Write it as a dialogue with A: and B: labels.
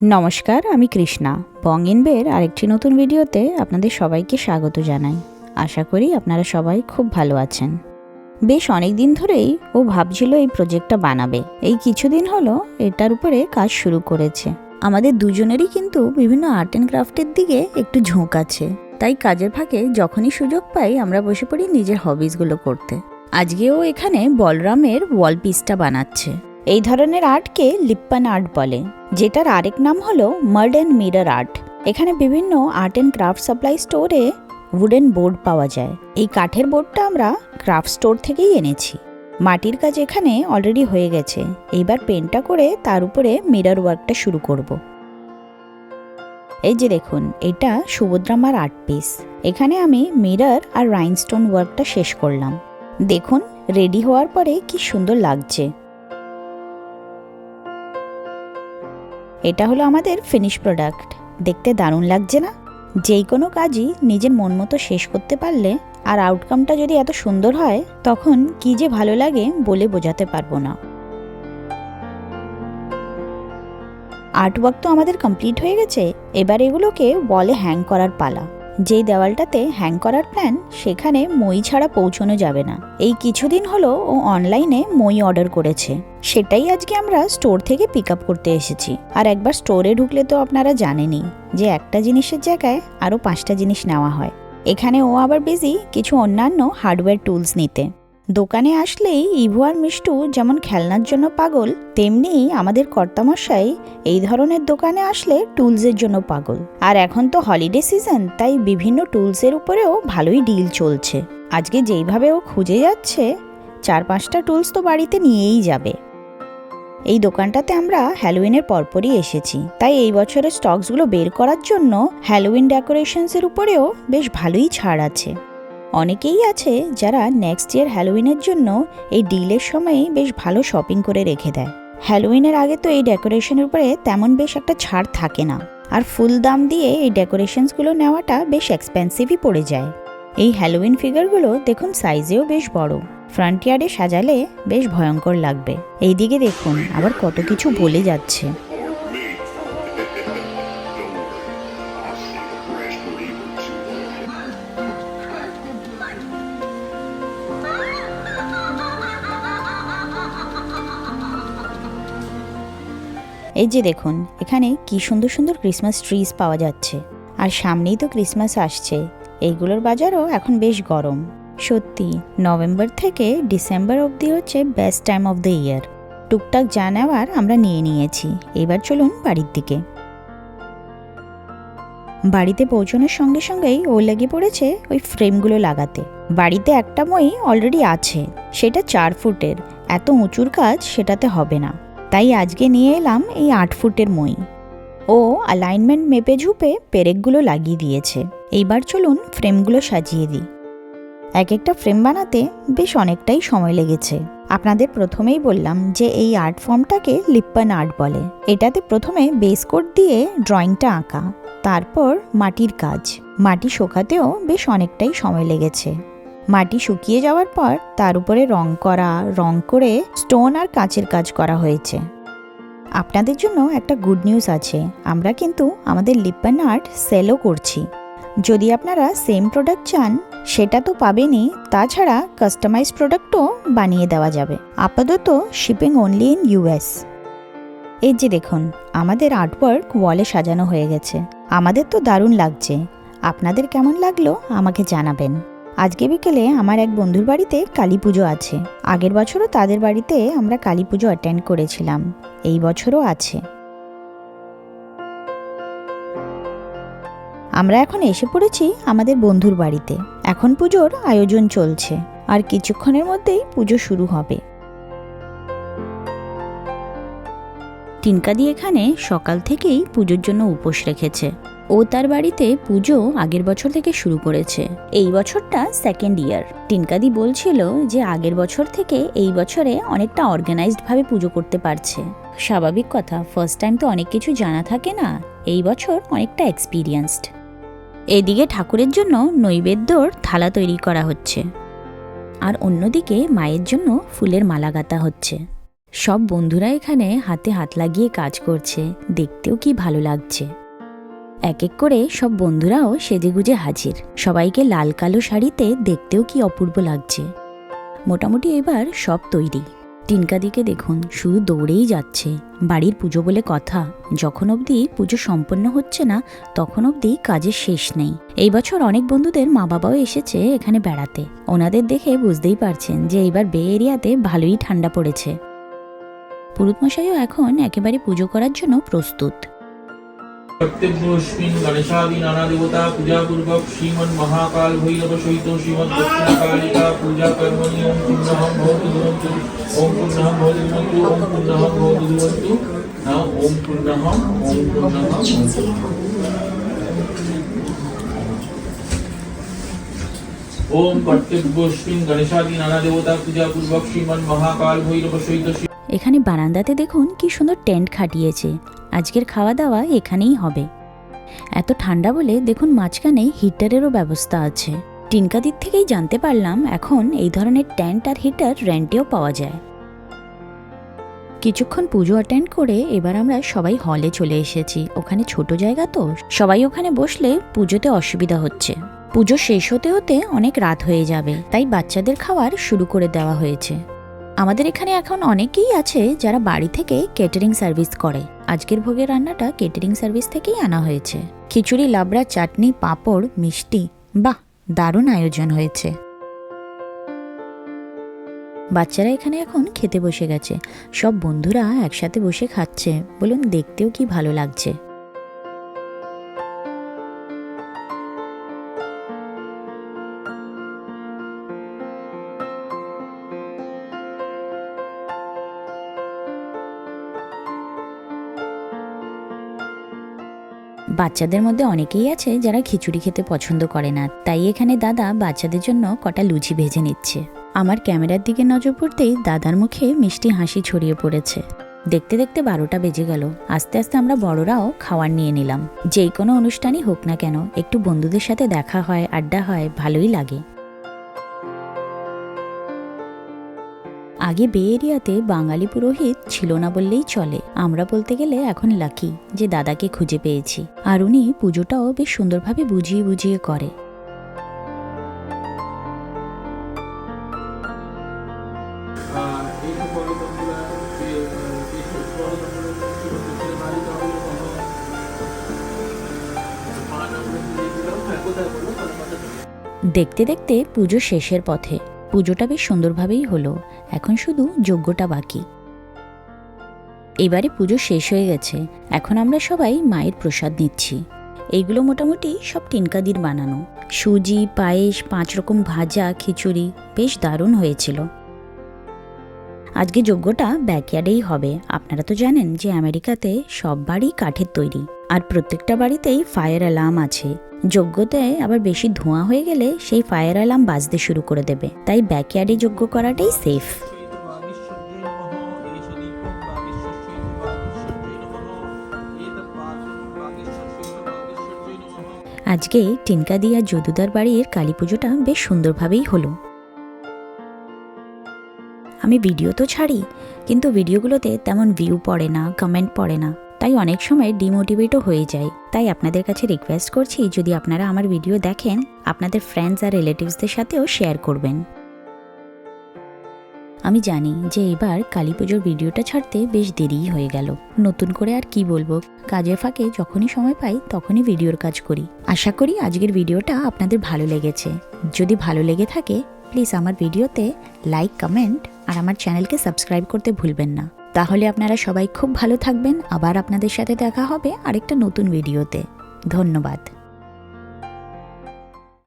A: নমস্কার, আমি কৃষ্ণা। বং ইনবের আরেকটি নতুন ভিডিওতে আপনাদের সবাইকে স্বাগত জানাই। আশা করি আপনারা সবাই খুব ভালো আছেন। বেশ অনেক দিন ধরেই ও ভাবছিল এই প্রজেক্টটা বানাবে। এই কিছুদিন হলো এটার উপরে কাজ শুরু করেছে। আমাদের দুজনেরই কিন্তু বিভিন্ন আর্ট অ্যান্ড ক্রাফটের দিকে একটু ঝোঁক আছে। তাই কাজের ফাঁকে যখনই সুযোগ পাই আমরা বসে পড়ি নিজের হবিসগুলো করতে। আজকেও এখানে বলরামের ওয়াল পিসটা বানাচ্ছে। এই ধরনের আর্টকে লিপ্পান আর্ট বলে, যেটার আরেক নাম হলো মার্ড অ্যান্ড মিরর আর্ট। এখানে বিভিন্ন আর্ট অ্যান্ড ক্রাফট সাপ্লাই স্টোরে উডেন বোর্ড পাওয়া যায়। এই কাঠের বোর্ডটা আমরা ক্রাফট স্টোর থেকেই এনেছি। মাটির কাজ এখানে অলরেডি হয়ে গেছে। এইবার পেন্টটা করে তার উপরে মিরর ওয়ার্কটা শুরু করব। এই যে দেখুন, এটা সুভদ্রামার আর্ট পিস এখানে আমি মিরর আর রাইনস্টোন ওয়ার্কটা শেষ করলাম। দেখুন রেডি হওয়ার পরে কি সুন্দর লাগছে। এটা হলো আমাদের ফিনিশ প্রোডাক্ট দেখতে দারুণ লাগছে না? যেই কোনো কাজই নিজের মন মতো শেষ করতে পারলে আর আউটকামটা যদি এত সুন্দর হয়, তখন কি যে ভালো লাগে বলে বোঝাতে পারব না। আর্টওয়ার্ক তো আমাদের কমপ্লিট হয়ে গেছে। এবার এগুলোকে বলে হ্যাং করার পালা। যেই দেওয়ালটাতে হ্যাং করার প্ল্যান সেখানে মই ছাড়া পৌঁছানো যাবে না। এই কিছুদিন হলো ও অনলাইনে মই অর্ডার করেছে। সেটাই আজকে আমরা স্টোর থেকে পিক আপ করতে এসেছি। আর একবার স্টোরে ঢুকলে তো আপনারা জানেনই যে একটা জিনিসের জায়গায় আরও পাঁচটা জিনিস নেওয়া হয়। এখানে ও আবার বিজি কিছু অন্যান্য হার্ডওয়্যার টুলস নিতে। দোকানে আসলেই ইভু আর মিষ্টু যেমন খেলনার জন্য পাগল, তেমনি আমাদের কর্তামশাই এই ধরনের দোকানে আসলে টুলসের জন্য পাগল। আর এখন তো হলিডে সিজন, তাই বিভিন্ন টুলসের উপরেও ভালোই ডিল চলছে। আজকে যেইভাবে ও খুঁজে যাচ্ছে, চার পাঁচটা টুলস তো বাড়িতে নিয়েই যাবে। এই দোকানটাতে আমরা হ্যালোউইনের পরপরই এসেছি, তাই এই বছরের স্টকসগুলো বের করার জন্য হ্যালোউইন ডেকোরেশনসের উপরেও বেশ ভালোই ছাড় আছে। অনেকেই আছে যারা নেক্সট ইয়ার হ্যালোউইনের জন্য এই ডিলের সময় বেশ ভালো শপিং করে রেখে দেয়। হ্যালোউইনের আগে তো এই ডেকোরেশনের উপরে তেমন বেশ একটা ছাড় থাকে না। আর ফুল দাম দিয়ে এই ডেকোরেশনসগুলো নেওয়াটা বেশ এক্সপেন্সিভই পড়ে যায়। এই হ্যালোউইন ফিগারগুলো দেখুন সাইজেও বেশ বড়। ফ্রন্ট ইয়ার্ডে সাজালে বেশ ভয়ঙ্কর লাগবে। এইদিকে দেখুন, আবার কত কিছু বলে যাচ্ছে। এই যে দেখুন, এখানে কি সুন্দর সুন্দর ক্রিসমাস ট্রিজ পাওয়া যাচ্ছে। আর সামনেই তো ক্রিসমাস আসছে। এইগুলোর বাজারও এখন বেশ গরম। সত্যি নভেম্বর থেকে ডিসেম্বর অবধি হচ্ছে best time of the year টুকটাক যা নেওয়ার আমরা নিয়ে নিয়েছি। এবার চলুন বাড়ির দিকে। বাড়িতে পৌঁছানোর সঙ্গে সঙ্গেই ও লেগে পড়েছে ওই ফ্রেমগুলো লাগাতে। বাড়িতে একটা মই অলরেডি আছে, সেটা চার ফুটের। এত উঁচুর কাজ সেটাতে হবে না। তাই আজকে নিয়ে এলাম এই আট ফুটের মই। ও অ্যালাইনমেন্ট মেপে ঝুপে পেরেকগুলো লাগিয়ে দিয়েছে। এইবার চলুন ফ্রেমগুলো সাজিয়ে দিই। এক একটা ফ্রেম বানাতে বেশ অনেকটাই সময় লেগেছে। আপনাদের প্রথমেই বললাম যে এই আর্ট ফর্মটাকে লিপ্পান আর্ট বলে। এটাতে প্রথমে বেস কোট দিয়ে ড্রয়িংটা আঁকা, তারপর মাটির কাজ। মাটি শোকাতেও বেশ অনেকটাই সময় লেগেছে। মাটি শুকিয়ে যাওয়ার পর তার উপরে রং করা, রং করে স্টোন আর কাঁচের কাজ করা হয়েছে। আপনাদের জন্য একটা গুড নিউজ আছে। আমরা কিন্তু আমাদের লিপ্পান আর্ট সেলও করছি। যদি আপনারা সেম প্রোডাক্ট চান, সেটা তো পাবেনই। তাছাড়া কাস্টমাইজ প্রোডাক্টও বানিয়ে দেওয়া যাবে। আপাতত শিপিং অনলি ইন ইউএস এই যে দেখুন, আমাদের আর্টওয়ার্ক ওয়ালে সাজানো হয়ে গেছে। আমাদের তো দারুণ লাগছে। আপনাদের কেমন লাগল আমাকে জানাবেন। আজকে বিকেলে আমার এক বন্ধুর বাড়িতে কালী পুজো আছে। আগের বছরও তাদের বাড়িতে আমরা কালী পুজো অ্যাটেন্ড করেছিলাম। এই বছরও আছে। আমরা এখন এসে পড়েছি আমাদের বন্ধুর বাড়িতে। এখন পুজোর আয়োজন চলছে। আর কিছুক্ষণের মধ্যেই পুজো শুরু হবে। টিনকাদি এখানে সকাল থেকেই পুজোর জন্য উপোস রেখেছে। ও তার বাড়িতে পুজো আগের বছর থেকে শুরু করেছে। এই বছরটা সেকেন্ড ইয়ার টিনকাদি বলছিল যে আগের বছর থেকে এই বছরে অনেকটা অর্গানাইজড ভাবে পুজো করতে পারছে। স্বাভাবিক কথা ফার্স্ট টাইম তো অনেক কিছু জানা থাকে না, এই বছর অনেকটা এক্সপিরিয়েন্সড এদিকে ঠাকুরের জন্য নৈবেদ্যর থালা তৈরি করা হচ্ছে। আর অন্যদিকে মায়ের জন্য ফুলের মালা গাঁথা হচ্ছে। সব বন্ধুরা এখানে হাতে হাত লাগিয়ে কাজ করছে, দেখতেও কি ভালো লাগছে। এক এক করে সব বন্ধুরাও সেজেগুজে হাজির। সবাইকে লাল কালো শাড়িতে দেখতেও কি অপূর্ব লাগছে। মোটামুটি এবার সব তৈরি। টিনকাদিকে দেখুন, শুধু দৌড়েই যাচ্ছে। বাড়ির পুজো বলে কথা। যখন অবধি পুজো সম্পন্ন হচ্ছে না, তখন অবধি কাজের শেষ নেই। এই বছর অনেক বন্ধুদের মা বাবাও এসেছে এখানে বেড়াতে। ওনাদের দেখে বুঝতেই পারছেন যে এইবার বে এরিয়াতে ভালোই ঠান্ডা পড়েছে। পুরুতমশাইও এখন একেবারে পুজো করার জন্য প্রস্তুত।
B: কর্তব্যস্মিন গণেশাদি নানা দেবতা পূজা পূর্বক শ্রীমন মহাকাল ভৈরব সহিত শ্রীমন দক্ষিণকালিকা পূজা কর্মণি ওম পূর্ণহম ভবতু ধুবন্তু ওম পূর্ণহম ভবতু ধুবন্তু ওম পূর্ণহম ভবতু ধুবন্তু না ওম পূর্ণহম ওম পূর্ণহম ওম কর্তব্যস্মিন গণেশাদি নানা দেবতা পূজা পূর্বক শ্রীমন মহাকাল ভৈরব সহিত শ্রী
A: এখানে বারান্দাতে দেখুন কি সুন্দর টেন্ট খাটিয়েছে। আজকের খাওয়া দাওয়া এখানেই হবে। এত ঠান্ডা বলে দেখুন মাঝখানে হিটারেরও ব্যবস্থা আছে। টিনকাদির থেকেই জানতে পারলাম এখন এই ধরনের টেন্ট আর হিটার রেন্টেও পাওয়া যায়। কিছুক্ষণ পুজো অ্যাটেন্ড করে এবার আমরা সবাই হলে চলে এসেছি। ওখানে ছোট জায়গা তো। সবাই ওখানে বসলে পুজোতে অসুবিধা হচ্ছে। পুজো শেষ হতে হতে অনেক রাত হয়ে যাবে। তাই বাচ্চাদের খাওয়ার শুরু করে দেওয়া হয়েছে। আমাদের এখানে এখন অনেকেই আছে যারা বাড়ি থেকে কেটারিং সার্ভিস করে। আজকের ভোগের রান্নাটা কেটারিং সার্ভিস থেকেই আনা হয়েছে। খিচুড়ি, লাবড়া, চাটনি, পাঁপড়, মিষ্টি, বাহ, দারুণ আয়োজন হয়েছে। বাচ্চারা এখানে এখন খেতে বসে গেছে। সব বন্ধুরা একসাথে বসে খাচ্ছে। বলুন, দেখতেও কি ভালো লাগছে? বাচ্চাদের মধ্যে অনেকেই আছে যারা খিচুড়ি খেতে পছন্দ করে না। তাই এখানে দাদা বাচ্চাদের জন্য কটা লুচি ভেজে নিচ্ছে। আমার ক্যামেরার দিকে নজর পড়তেই দাদার মুখে মিষ্টি হাসি ছড়িয়ে পড়েছে। দেখতে দেখতে বারোটা বেজে গেল। আস্তে আস্তে আমরা বড়রাও খাওয়ার নিয়ে নিলাম। যে কোনো অনুষ্ঠানই হোক না কেন, একটু বন্ধুদের সাথে দেখা হয়, আড্ডা হয়, ভালোই লাগে। আগে বে এরিয়াতে বাঙালি পুরোহিত ছিল না বললেই চলে। আমরা বলতে গেলে এখন লাকি যে দাদাকে খুঁজে পেয়েছি। আর উনি পুজোটাও বেশ সুন্দরভাবে বুঝিয়ে বুঝিয়ে করে।
B: দিয়েছিলাম হ্যাঁ
A: দেখতে দেখতে পুজো শেষের পথে। পুজোটা বেশ সুন্দরভাবেই হলো। এখন শুধু যজ্ঞটা বাকি। এবারে পুজো শেষ হয়ে গেছে। এখন আমরা সবাই মায়ের প্রসাদ নিচ্ছি। এইগুলো মোটামুটি সব টিনকাদির বানানো। সুজি, পায়েস, পাঁচ রকম ভাজা, খিচুড়ি, বেশ দারুণ হয়েছিল। আজকে যজ্ঞটা ব্যাকয়ার্ডেই হবে। আপনারা তো জানেন যে আমেরিকাতে সব বাড়ি কাঠের তৈরি। আর প্রত্যেকটা বাড়িতেই ফায়ার অ্যালার্ম আছে। যজ্ঞতে আবার বেশি ধোঁয়া হয়ে গেলে সেই ফায়ার অ্যালার্ম বাজতে শুরু করে দেবে। তাই ব্যাকয়ার্ডে যজ্ঞ করাটাই সেফ আজকে টিনকা আর যদুদার বাড়ির কালী পুজোটা বেশ সুন্দরভাবেই হলো। আমি ভিডিও তো ছাড়ি, কিন্তু ভিডিওগুলোতে তেমন ভিউ পড়ে না কমেন্ট পড়ে না। তাই অনেক সময় ডিমোটিভেটও হয়ে যায় তাই আপনাদের কাছে রিকোয়েস্ট করছি, যদি আপনারা আমার ভিডিও দেখেন, আপনাদের ফ্রেন্ডস আর রিলেটিভসদের সাথেও শেয়ার করবেন। আমি জানি যে এবার কালী পুজোর ভিডিওটা ছাড়তে বেশ দেরিই হয়ে গেল। নতুন করে আর কি বলব? কাজের ফাঁকে যখনই সময় পাই, তখনই ভিডিওর কাজ করি। আশা করি আজকের ভিডিওটা আপনাদের ভালো লেগেছে। যদি ভালো লেগে থাকে প্লিজ আমার ভিডিওতে লাইক কমেন্ট আর আমার চ্যানেলকে সাবস্ক্রাইব করতে ভুলবেন না। তাহলে আপনারা সবাই খুব ভালো থাকবেন। আবার আপনাদের সাথে দেখা হবে আরেকটা নতুন ভিডিওতে। ধন্যবাদ।